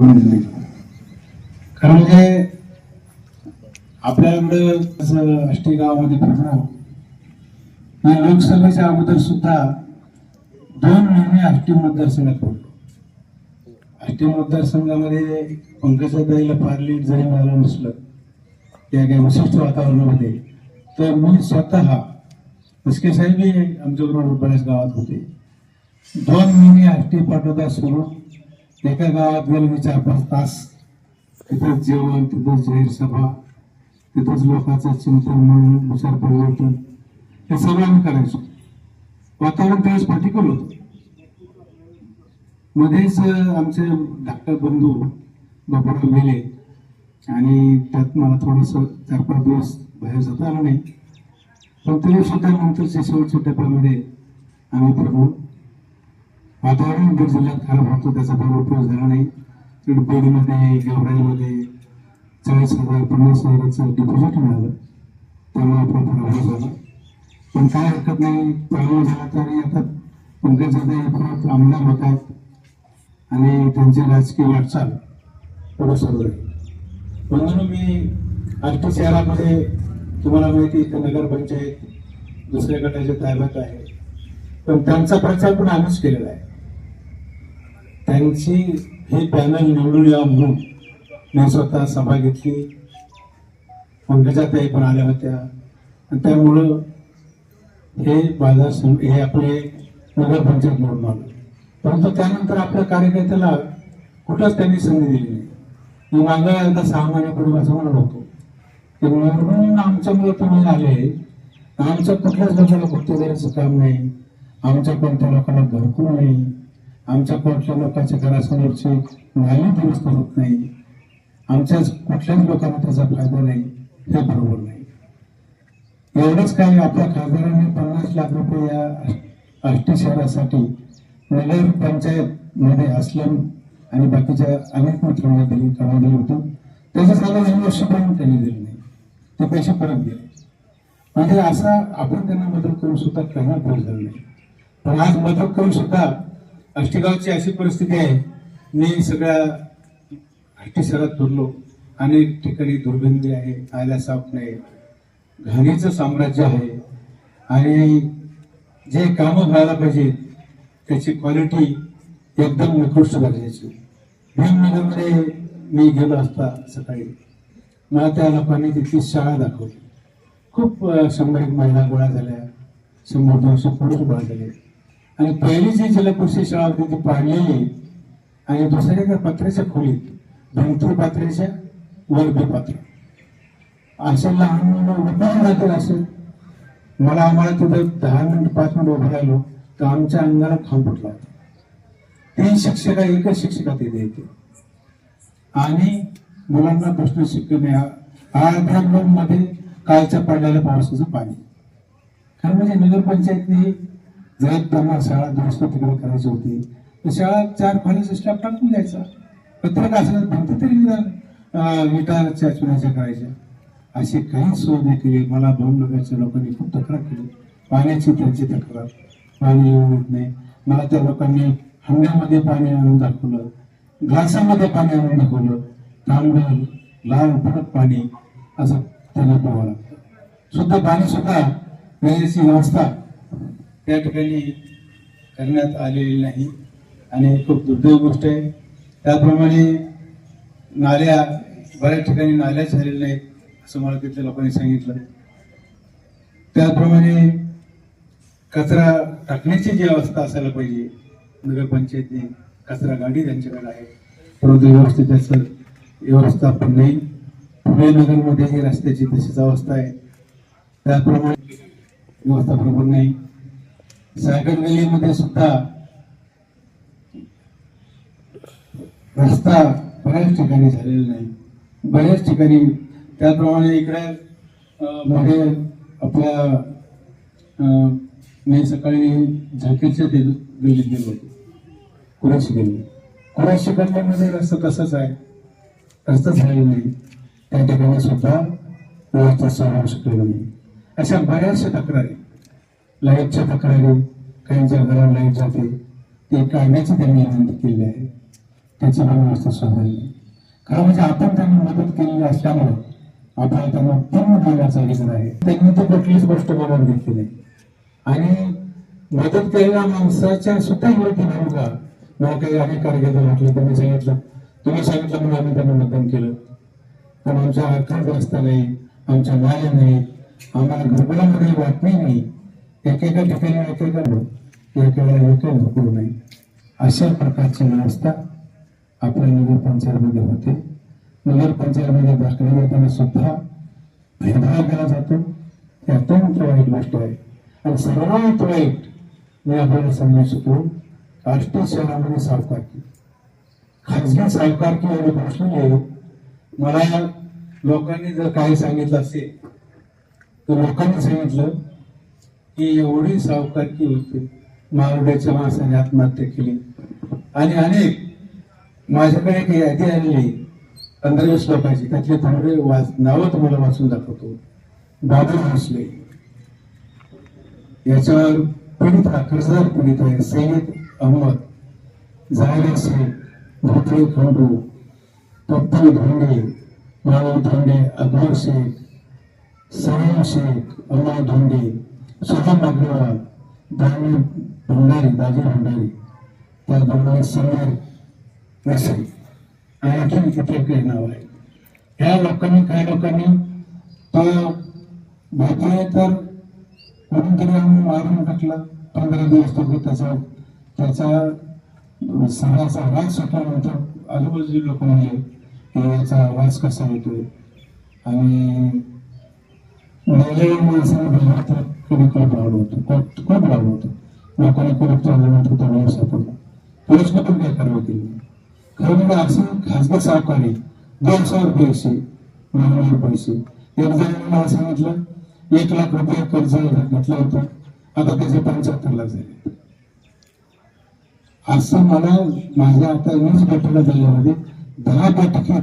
खरं म्हणजे आपल्या एवढं आष्टी गावामध्ये फिरलो मी लोकसभेच्या अगोदर सुद्धा दोन महिने आष्टी मतदारसंघात पडलो आष्टी मतदारसंघामध्ये पंकजाताईला फार लेट जरी मिळालं नसलं त्या काही विशिष्ट वातावरणामध्ये तर मी स्वतः उसके साहेबही आमच्याबरोबर बऱ्याच गावात होते. दोन महिने आष्टी पाठवता सोडून एका गावात गेलो मी चार पाच तास. तिथंच जेवण तिथंच जाहीर सभा. तिथंच लोकांचं चिंतन म्हणून विचार परिवर्तन. हे सगळं आम्ही करायचो. वातावरण त्यावेळेस प्रतिकूल होतं. मध्येच आमचे धाकटे बंधू बापाराव मेले आणि त्यात मला थोडस चार पाच दिवस बाहेर जाता आलं नाही. पण तरी सुद्धा नंतरच्या शेवटच्या टप्प्यामध्ये आम्ही प्रभू वातावरण बीड जिल्ह्यात खराब होतो त्याचा फार उपयोग झाला नाही. बीड बीडमध्ये गावराईमध्ये चाळीस हजार पन्नास हजाराचं डिपॉझिट मिळालं. त्यामुळे आपण फार अभ्यास झाला. पण काय हरकत नाही पराभव झाला तरी आता पंकज जाधव हे परत आमदार होत आहेत. आणि त्यांची राजकीय वाटचाल पुढे सुरू आहे म्हणून मी आष्टी शहरामध्ये तुम्हाला माहिती आहे नगरपंचायत दुसऱ्या गटाच्या ताब्यात आहे. पण त्यांचा प्रचार पण आम्हीच केलेला आहे. त्यांची हे पॅनल निवडून या म्हणून मी स्वतः सभा घेतली. पंकजाताई पण आल्या होत्या. आणि त्यामुळं हे बाजार सम- हे आपले नगरपंचायत म्हणून आलं. परंतु त्यानंतर आपल्या कार्यकर्त्याला कुठंच त्यांनी संधी दिली नाही. मी मागं एकदा सहा महिन्यापूर्वी असं म्हणत होतो की म्हणून आमच्यामुळे तुम्ही आले. आमच्या कुठल्याच लोकांना गुप्तदारीचं काम नाही. आमच्या कोणत्या लोकांना घरकुल नाही. आमच्या कुठल्या लोकांच्या घरासमोरची नाली दुरुस्त होत नाही. आमच्याच कुठल्याच लोकांना त्याचा फायदा नाही हे बरोबर नाही. एवढंच काय आपल्या खासदारांनी पन्नास लाख रुपये या आष्टी शहरासाठी नगर पंचायत मध्ये असलम आणि बाकीच्या अनेक मित्रांना दिली कामं दिली होती. त्याचं साधं दोन वर्ष पण त्यांनी दिले नाही. ते पैसे परत गेले. म्हणजे असा आपण त्यांना मदत करून सुद्धा त्यांना उपयोग झालं नाही. पण आज मदत करून सुद्धा अष्टगावची अशी परिस्थिती आहे. मी सगळ्या आष्टी शहरात फिरलो. अनेक ठिकाणी दुर्गंधी आहे आयला साफ नाही. घाणीचं साम्राज्य आहे. आणि जे कामं व्हायला पाहिजे त्याची क्वालिटी एकदम निकृष्ट दर्जाची. भीमनगरमध्ये मी गेलो असता सकाळी. मला त्या लोकांनी तिथली शाळा दाखवली. खूप शंभर एक महिला गोळा झाल्या. शंभर दोनशे पुरुष गोळा झाले. आणि पहिली जी जिल्हा परिषद शाळा होती ती पाडलेली आणि दुसऱ्या एका पत्र्याच्या खोलीत भिंती पात्र्याच्या वर पात्र. असे लहान मुलं उभारून राहतील मला आम्हाला तिथं दहा मिनिट पाच मिनिट उभं राहिलो तर आमच्या अंगाला खांब फुटला होता. तीन शिक्षिका एकच शिक्षिका तिथे येते. आणि मुलांना प्रश्न शिकवणे अर्ध्या मध्ये कालच्या पडलेल्या पावसाचं पाणी. खरं म्हणजे नगरपंचायतने जर त्यांना शाळा दुरुस्त तिकडे करायची होती तर शाळा चार पाण्याचा स्टाफ टाकून द्यायचा. प्रत्येक असं भिंत तरी निदान विटाच्या चुनाच्या करायच्या. अशी काही सोय नाही केली मला दोन नगरच्या लोकांनी खूप तक्रार केली. पाण्याची त्यांची तक्रार. पाणी येत नाही. मला त्या लोकांनी हंड्यामध्ये पाणी आणून दाखवलं. ग्लासामध्ये पाणी आणून दाखवलं. तांबडं लाल फडक पाणी असं त्यांना पाहावं लागतं शुद्ध पाणी सुद्धा पिण्याची व्यवस्था त्या ठिकाणी करण्यात आलेली नाही. आणि खूप दुर्दैव गोष्ट आहे. त्याप्रमाणे नाल्या बऱ्याच ठिकाणी नाल्या झालेल्या नाहीत असं मला तिथल्या लोकांनी सांगितलं. त्याप्रमाणे कचरा टाकण्याची जी अवस्था असायला पाहिजे नगरपंचायतने कचरा गाडी त्यांच्याकडे आहे. परंतु व्यवस्थित त्याचं व्यवस्थापन नाही. पुणे नगरमध्येही रस्त्याची तशीच अवस्था आहे. त्याप्रमाणे व्यवस्था बरोबर नाही. सायकल गल्लीमध्ये सुद्धा रस्ता बऱ्याच ठिकाणी झालेला नाही. बऱ्याच ठिकाणी त्याप्रमाणे इकडे मध्ये आपल्या मे मी सकाळी झाकीच्या ते गल्लीत गेलो होतो. कुराशी गल्ली. कुराशी गल्लीमध्ये रस्ता तसाच आहे. रस्ता झालेला नाही. त्या ठिकाणी सुद्धा व्यवस्था सांभाळू शकलेलं नाही. अशा बऱ्याचशा तक्रारी लाईटच्या तक्रारी काहींच्या घरात लाइट जाते. ते काढण्याची त्यांनी विनंती केली आहे. त्याची मला व्यवस्था सुधारली खरं म्हणजे आपण त्यांना मदत केलेली असल्यामुळं आपल्याला त्यांना पूर्ण देण्याचा अधिकार आहे. त्यांनी तर कुठलीच गोष्ट बनवून घेतली नाही. आणि मदत केलेल्या माणसाच्या सुद्धा विरोधी भूमिका मला काही अधिकार कार्यकर्ते म्हटलं त्यांनी सांगितलं. तुम्ही सांगितलं म्हणून आम्ही त्यांना मतदान केलं. पण आमच्या अर्थात रस्ता नाही आमच्या नाल्या नाही. आम्हाला घरकुलामध्ये बातमी नाही. एकेका ठिकाणी ऐकायला लोक एकेका एका घरकुल नाही अशा प्रकारची व्यवस्था आपल्या नगरपंचायतमध्ये होते. नगरपंचायतमध्ये दाखले घेताना सुद्धा भेदभाव केला जातो. ही अत्यंत वाईट गोष्ट आहे. आणि सर्वात वाईट मी आपल्याला सांगू शकतो राष्ट्रीय शहरामध्ये सावकारकी खाजगी सावकारकी एवढी प्रश्न आहे मला लोकांनी जर काही सांगितलं असेल तर लोकांनी सांगितलं ही एवढी सावकारकी होती मावड्याच्या माणसाने आत्महत्या केली. आणि अनेक माझ्याकडे एक यादी आणली. पंधरा लोकांची त्यातले थोडे वाच नावं तुम्हाला वाचून दाखवतो. बाबू भोसले. याच्यावर पीडित हा कर्जदार पीडित आहे. सय्यद अहमद जावेद शेख धोत्रे खंडू पप्पू धोंडे माळू धोंडे अकबर शेख सयम शेख अमोल धोंडे सुधम अग्रवाल दानी भंडारी दाजी भंडारी त्या भंडारी समीर मेसरी आणखी किती काही नाव आहे. ह्या लोकांनी काही लोकांनी तो भोपळे तर म्हणून आम्ही मारून टाकला. पंधरा दिवस तो त्याचा त्याचा सणाचा वास सुटल्यानंतर आजूबाजूचे लोक म्हणले की याचा वास कसा येतोय? आणि कधी खूप लावलं होतं खूप लावलं होतं चालल्यानंतर सापडला कारवाई केली खरं म्हणजे असं दोन पैसे पैसे एक जणांनी मला सांगितलं एक लाख रुपये कर्ज घेतलं होतं आता त्याचे पंच्याहत्तर लाख झाले असं मला माझ्या आता वीस बैठका झाल्यामध्ये दहा बैठकीत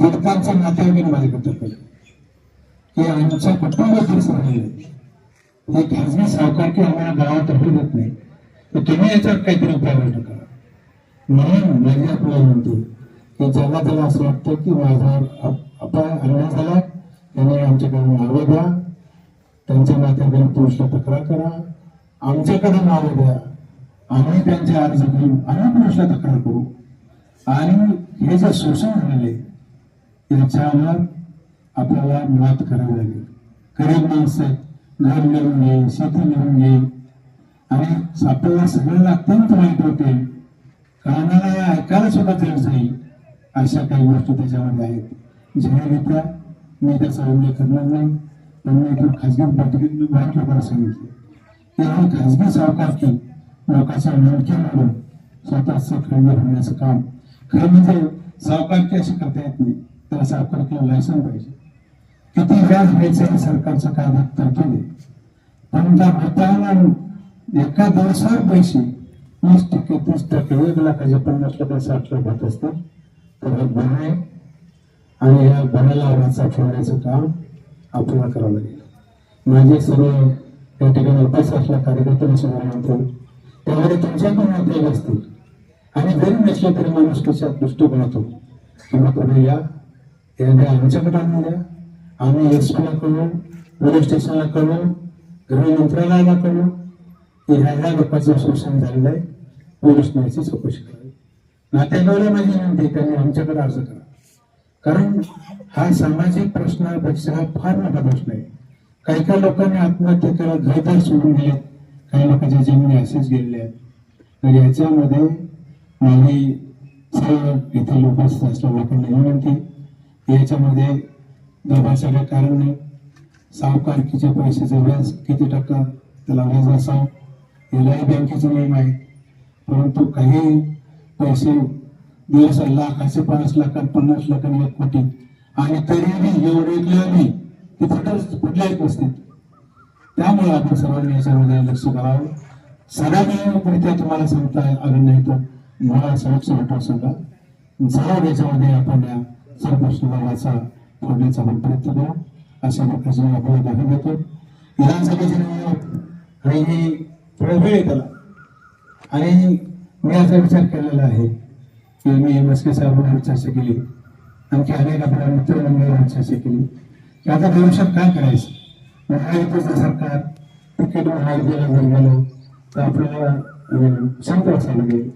पीडितांच्या नातेवाईकांनी माझ्याकडे केलं हे आमच्या कुटुंबातील राहिले हे खाजगी सावकार की आम्हाला गावातर्फे देत नाही तर तुम्ही याच्यावर काहीतरी उपाययोजना करा. म्हणून माझी आपल्याला म्हणते की ज्याला त्याला असं वाटतं की माझा अपाय अन्याय झाला त्याने आमच्याकडे नावे द्या त्यांच्या नात्याकडे पुरुषला तक्रार करा. आमच्याकडे नावं द्या आम्ही त्यांचे अर्ज घेऊन आम्ही तक्रार करू. आणि हे जे शोषण झालेले याच्यावर आपल्याला मात करावी लागेल. गरीब माणसं आहेत घर मिळून घे शेती मिळून घे आणि आपल्याला सगळ्यांना अत्यंत वाईट वाटेल कानाला ऐकायला सुद्धा त्रास जाईल अशा काही गोष्टी त्याच्यामध्ये आहेत. जाहीररित्या मी त्याचा उल्लेख करणार नाही पण मी एका खाजगी बैठकीत मी बऱ्याच लोकांना सांगितलं. की खाजगी सावकारकी लोकांच्या नोंदकी म्हणून स्वतःच खरेदी होण्याचं काम. खरं म्हणजे सावकारकी अशी करता येत नाही. त्याला सावकारकीला लायसन पाहिजे. किती व्याज घ्यायचं हे सरकारचं काय तरतूद आहे पण त्या भरताना एका दिवसावर पैसे वीस टक्के तीस टक्के एक लाखाचे पन्नास टक्के साठ लाख होत असतात. तर हे गुन्हा आहे आणि या गुन्ह्याला वाचा ठेवण्याचं काम आपल्याला करावं लागेल. माझे सर्व या ठिकाणी उपस्थित असल्या कार्यकर्त्यांना म्हणतो त्यामध्ये तुमच्या पण नातेवाईक असतील. आणि जरी नसले तरी माणूस कशा दृष्टिकोनातून किंवा तुम्ही या या आमच्याकडे आणून द्या. आम्ही एस पीला कळवू पोलीस स्टेशनला कळवू गृहमंत्रालयाला कळवू. की ह्या ह्या लोकांचं शोषण झालेलं आहे. पोलीस न्यायची चौकशी करावी. नातेवाईकाला माझी विनंती त्यांनी आमच्याकडे अर्ज करा. कारण हा सामाजिक प्रश्नापेक्षा हा फार मोठा प्रश्न आहे. काही काही लोकांनी आत्महत्या केल्या घरदार सोडून गेले. काही लोकांच्या जमिनी असेच गेलेल्या आहेत. तर याच्यामध्ये माझी सर्व इथे उपस्थित असल्या लोकांना विनंती याच्यामध्ये दबाचं कारण नाही सावकारकीच्या पैशाचं व्याज किती टक्का त्याला व्याज असावं यालाही बँकेचे नियम आहेत परंतु काही पैसे दिवस लाखाचे पाच लाख पन्नास लाख एक कोटी. आणि तरीही एवढे नाही की फुटच कुठल्याही परिस्थितीत त्यामुळे आपण सर्वांनी याच्यामध्ये लक्ष करावं सगळ्यांनी तुम्हाला सांगता आलं नाही तर मला सर्वच वाटत सांगा. जरूर याच्यामध्ये आपण या सर्वप्रश्न वाचा. फोडण्याचा आपण प्रयत्न करू. अशा प्रकारचे मी आपल्याला दाखल देतो विधानसभेचे निवडणूक आणि ही थोडा वेळ आहे त्याला. आणि मी असा विचार केलेला आहे की मी एम एस के साहेबांवर चर्चा केली. आणखी अनेक आपल्या मित्रमंडळावर चर्चा केली. की आता भविष्यात काय करायचं? महायुतीचं सरकार तिकीट महायुतीला जर गेलं तर आपल्याला शांत बसायला लागेल.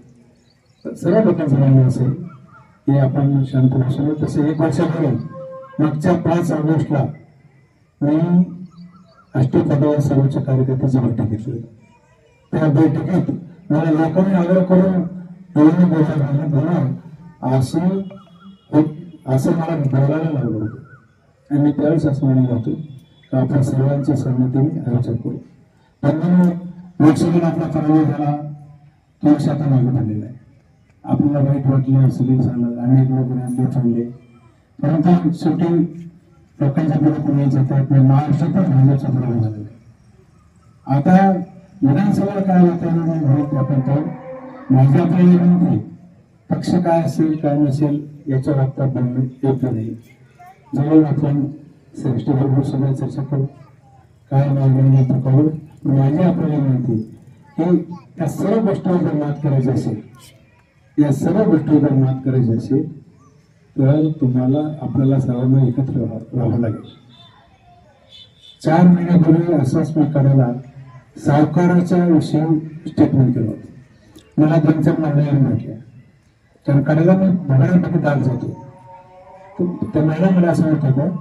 सर्व लोकांचं म्हणणं असेल की आपण शांत बसलो तसं एक वर्षापूर्वी मागच्या पाच ऑगस्टला मी अष्टपदावर सर्वोच्च कार्यकर्त्याची बैठक घेतली. त्या बैठकीत मला लोकांनी आग्रह करून बोलणं बोलायला बोलणार असं असं मला बोलायला लागलं होतं. आणि मी त्यावेळेस असं म्हणलं होतो की आपण सर्वांच्या सहमतीने आयोजन करू. पण लोकसभेला आपला पराभव झाला. तो वर्ष आता मागे पडलेला आहे. आपल्याला वाईट वाटलं सगळी झालं. अनेक लोक रस्ते थांबले परंतु शेवटी लोकांच्या पुढे कोणी जातात महाराष्ट्रातच भाजपचा प्रभाव झालेला आहे आता विधानसभेला काय वातावरण माहिती आपण तर माझी आपल्याला विनंती पक्ष काय असेल काय नसेल याच्या आता बोलणं योग्य नाही. जवळ आपण श्रेष्ठ सगळ्या चर्चा करू. काय मागणी ते करू माझी आपल्याला विनंती की त्या सर्व गोष्टीवर जर मात करायची असेल या सर्व गोष्टीवर जर मात करायची असेल तर तुम्हाला आपल्याला सर्वांना एकत्र राहावं लागेल. चार महिन्यापूर्वी असेसमेंट करायला सावकाराच्या विषयी स्टेटमेंट केलं होतं. मला त्यांच्या मॅडम म्हटल्या कारण कडेला मी बघण्यापैकी दाग जातो. तर त्या महिला मला असं म्हणत होत्या